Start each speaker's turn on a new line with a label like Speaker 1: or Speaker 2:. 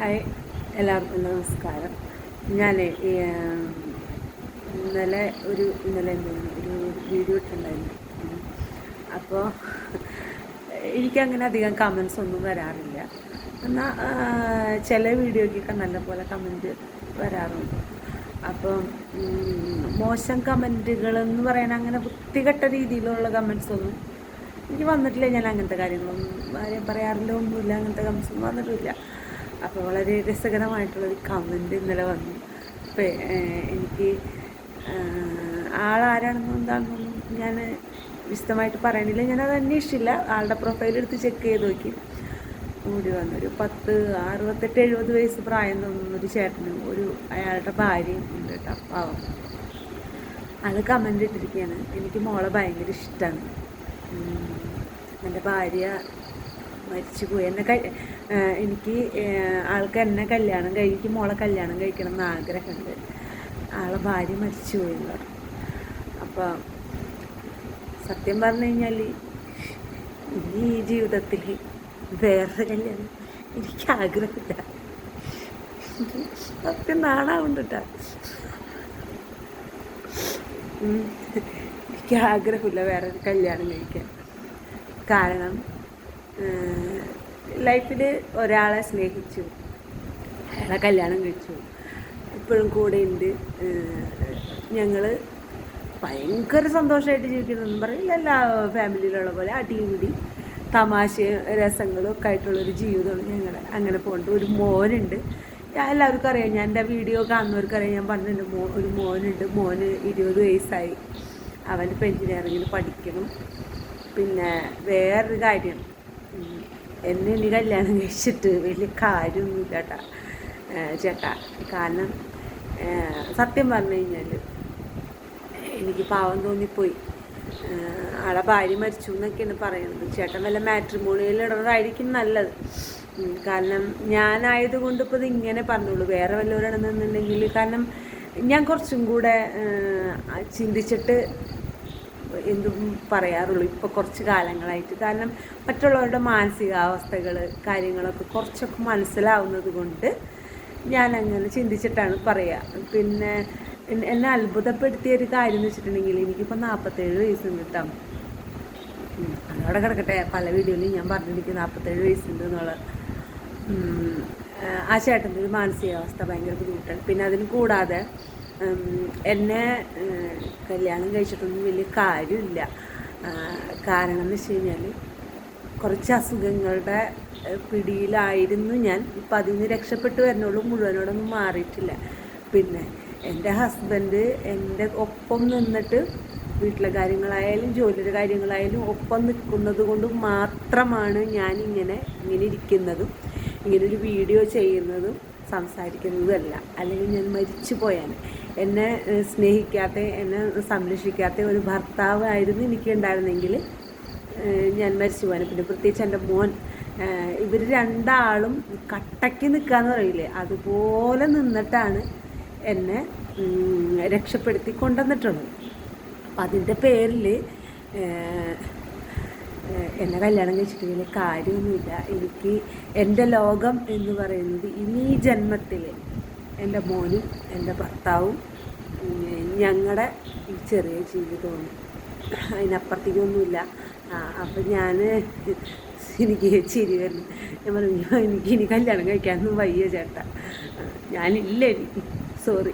Speaker 1: Hi എല്ലാവർക്കും നമസ്കാരം. ഞാൻ ഇന്നലെ ഒരു ഇന്നലെ ഒരു വീഡിയോ ഇട്ടുണ്ടായിരുന്നു അപ്പോൾ എനിക്കങ്ങനെ അധികം കമൻസ് ഒന്നും വരാറില്ല. എന്നാൽ ചില വീഡിയോയ്ക്കൊക്കെ നല്ലപോലെ കമന്റ് വരാറുണ്ട്. അപ്പം മോശം കമന്റുകളെന്ന് പറയാൻ അങ്ങനെ വൃത്തികെട്ട രീതിയിലുള്ള കമൻസ് ഒന്നും എനിക്ക് വന്നിട്ടില്ല. ഞാൻ അങ്ങനത്തെ കാര്യങ്ങളൊന്നും പറയാറില്ല ഒന്നുമില്ല അങ്ങനത്തെ കമൻസ് ഒന്നും വന്നിട്ടില്ല. അപ്പോൾ വളരെ രസകരമായിട്ടുള്ളൊരു കമന്റ് ഇന്നലെ വന്നു. അപ്പോൾ എനിക്ക് ആളാരാണെന്നും എന്താണെന്നൊന്നും ഞാൻ വിശദമായിട്ട് പറയണില്ല. ഞാനത് അന്വേഷിച്ചില്ല. ആളുടെ പ്രൊഫൈൽ എടുത്ത് ചെക്ക് ചെയ്ത് നോക്കി. കൂടി വന്നു ഒരു പത്ത് അറുപത്തെട്ട് എഴുപത് വയസ്സ് പ്രായം തോന്നുന്ന ഒരു ചേട്ടനും ഒരു അയാളുടെ ഭാര്യയും ഉണ്ട് കേട്ടോ പാവം. ആൾ കമന്റ് ഇട്ടിരിക്കുകയാണ്. എനിക്ക് മോളെ ഭയങ്കര ഇഷ്ടമാണ് എന്റെ ഭാര്യ മരിച്ചുപോയി. എന്നെ ക എനിക്ക് ആൾക്ക് എന്നെ കല്യാണം കഴിക്കും മോളെ കല്യാണം കഴിക്കണം എന്ന് ആഗ്രഹമുണ്ട്. ആളെ ഭാര്യ മരിച്ചുപോയി എന്ന് പറഞ്ഞു. അപ്പോൾ സത്യം പറഞ്ഞു കഴിഞ്ഞാൽ ഇനി ഈ ജീവിതത്തിൽ വേറെ കല്യാണം എനിക്ക് ആഗ്രഹമില്ല. സത്യം നാണാവുണ്ട്. എനിക്ക് ആഗ്രഹമില്ല വേറെ കല്യാണം കഴിക്കാൻ. കാരണം ലൈഫിൽ ഒരാളെ സ്നേഹിച്ചു അയാളെ കല്യാണം കഴിച്ചു. ഇപ്പോഴും കൂടെ ഉണ്ട് ഞങ്ങൾ ഭയങ്കര സന്തോഷമായിട്ട് ജീവിക്കുന്നതെന്ന് പറയില്ല. എല്ലാ ഫാമിലിയിലുള്ള പോലെ അടിയുടി തമാശയും രസങ്ങളും ഒക്കെ ആയിട്ടുള്ളൊരു ജീവിതമാണ് ഞങ്ങളുടെ അങ്ങനെ പോകുന്നുണ്ട് ഒരു മോനുണ്ട്. ഞാൻ എല്ലാവർക്കും അറിയാം. ഞാൻ എന്റെ വീഡിയോ കാണുന്നവർക്ക് അറിയാം. ഞാൻ പറഞ്ഞിട്ടുണ്ട് മോ ഒരു മോനുണ്ട്. മോന് ഇരുപത് വയസ്സായി. അവനിപ്പോൾ എഞ്ചിനീയറിങ്ങിൽ പഠിക്കണം പിന്നെ വേറൊരു കാര്യം എന്നെ ഇനി കല്യാണം കഴിച്ചിട്ട് വലിയ കാര്യമൊന്നുമില്ല ചേട്ടാ ചേട്ടാ കാരണം സത്യം പറഞ്ഞു കഴിഞ്ഞാൽ എനിക്ക് പാവം തോന്നിപ്പോയി. ആളെ ഭാര്യ മരിച്ചു എന്നൊക്കെയാണ് പറയുന്നത്. ചേട്ടൻ വല്ല മാട്രിമോണിയിൽ ഇടുന്നതായിരിക്കും നല്ലത്. കാരണം ഞാനായതുകൊണ്ട് ഇപ്പോൾ ഇങ്ങനെ പറഞ്ഞോളൂ. വേറെ വല്ലവരാണെന്നുണ്ടെങ്കിൽ കാരണം ഞാൻ കുറച്ചും കൂടെ ചിന്തിച്ചിട്ട് എന്തും പറയാറുള്ളൂ. ഇപ്പോൾ കുറച്ച് കാലങ്ങളായിട്ട്. കാരണം മറ്റുള്ളവരുടെ മാനസികാവസ്ഥകൾ കാര്യങ്ങളൊക്കെ കുറച്ചൊക്കെ മനസ്സിലാവുന്നത് കൊണ്ട് ഞാൻ അങ്ങനെ ചിന്തിച്ചിട്ടാണ് പറയുക പിന്നെ എന്നെ- അത്ഭുതപ്പെടുത്തിയ ഒരു കാര്യം എന്ന് വെച്ചിട്ടുണ്ടെങ്കിൽ എനിക്കിപ്പോൾ നാൽപ്പത്തേഴ് വയസ്സുണ്ട് കേട്ടോ അതോടെ കിടക്കട്ടെ. പല വീഡിയോയിലും ഞാൻ പറഞ്ഞിരിക്കും നാൽപ്പത്തേഴ് വയസ്സുണ്ട് എന്നുള്ളത് ആ ചേട്ടന്റെ ഒരു മാനസികാവസ്ഥ ഭയങ്കര ബുദ്ധിമുട്ടാണ്. പിന്നെ അതിന് കൂടാതെ എന്നെ കല്യാണം കഴിച്ചിട്ടൊന്നും വലിയ കാര്യമില്ല. കാരണം എന്ന് വെച്ച് കഴിഞ്ഞാൽ കുറച്ച് അസുഖങ്ങളുടെ പിടിയിലായിരുന്നു ഞാൻ. ഇപ്പം അതിൽ നിന്ന് രക്ഷപ്പെട്ടു വരുന്നുള്ളൂ മുഴുവനോടൊന്നും മാറിയിട്ടില്ല. പിന്നെ എന്റെ ഹസ്ബൻഡ് എന്റെ ഒപ്പം നിന്നിട്ട് വീട്ടിലെ കാര്യങ്ങളായാലും ജോലിയുടെ കാര്യങ്ങളായാലും ഒപ്പം നിൽക്കുന്നത് കൊണ്ട് മാത്രമാണ് ഞാൻ ഇങ്ങനെ ഇങ്ങനെ ഇരിക്കുന്നതും ഇങ്ങനൊരു വീഡിയോ ചെയ്യുന്നതും. സംസാരിക്കുന്നതുമല്ല അല്ലെങ്കിൽ ഞാൻ മരിച്ചു പോയാൽ എന്നെ സ്നേഹിക്കാത്ത എന്നെ സംരക്ഷിക്കാത്ത ഒരു ഭർത്താവായിരുന്നു എനിക്ക് ഉണ്ടായിരുന്നെങ്കിൽ ഞാൻ മരിച്ചു പോകാൻ പിന്നെ പ്രത്യേകിച്ച് എന്റെ മോൻ ഇവർ രണ്ടാളും കട്ടയ്ക്ക് നിൽക്കാന്ന് പറയില്ലേ? അതുപോലെ നിന്നിട്ടാണ് എന്നെ രക്ഷപ്പെടുത്തി കൊണ്ടുവന്നിട്ടുള്ളത് അപ്പം അതിന്റെ പേരിൽ എന്നെ കല്യാണം കഴിച്ചിട്ട് കാര്യമൊന്നുമില്ല. എനിക്ക് എന്റെ ലോകം എന്ന് പറയുന്നത് ഇനി ജന്മത്തിൽ എന്റെ മോനും എന്റെ ഭർത്താവും ഞങ്ങളുടെ ഈ ചെറിയ ജീവിതമാണ് അതിനപ്പുറത്തേക്കൊന്നുമില്ല. അപ്പം ഞാൻ എനിക്ക് ചിരി വരുന്നു ഞാൻ പറഞ്ഞു എനിക്ക് ഇനി കല്യാണം കഴിക്കാനൊന്നും വയ്യ ചേട്ടാ. ഞാനില്ല എനിക്ക് സോറി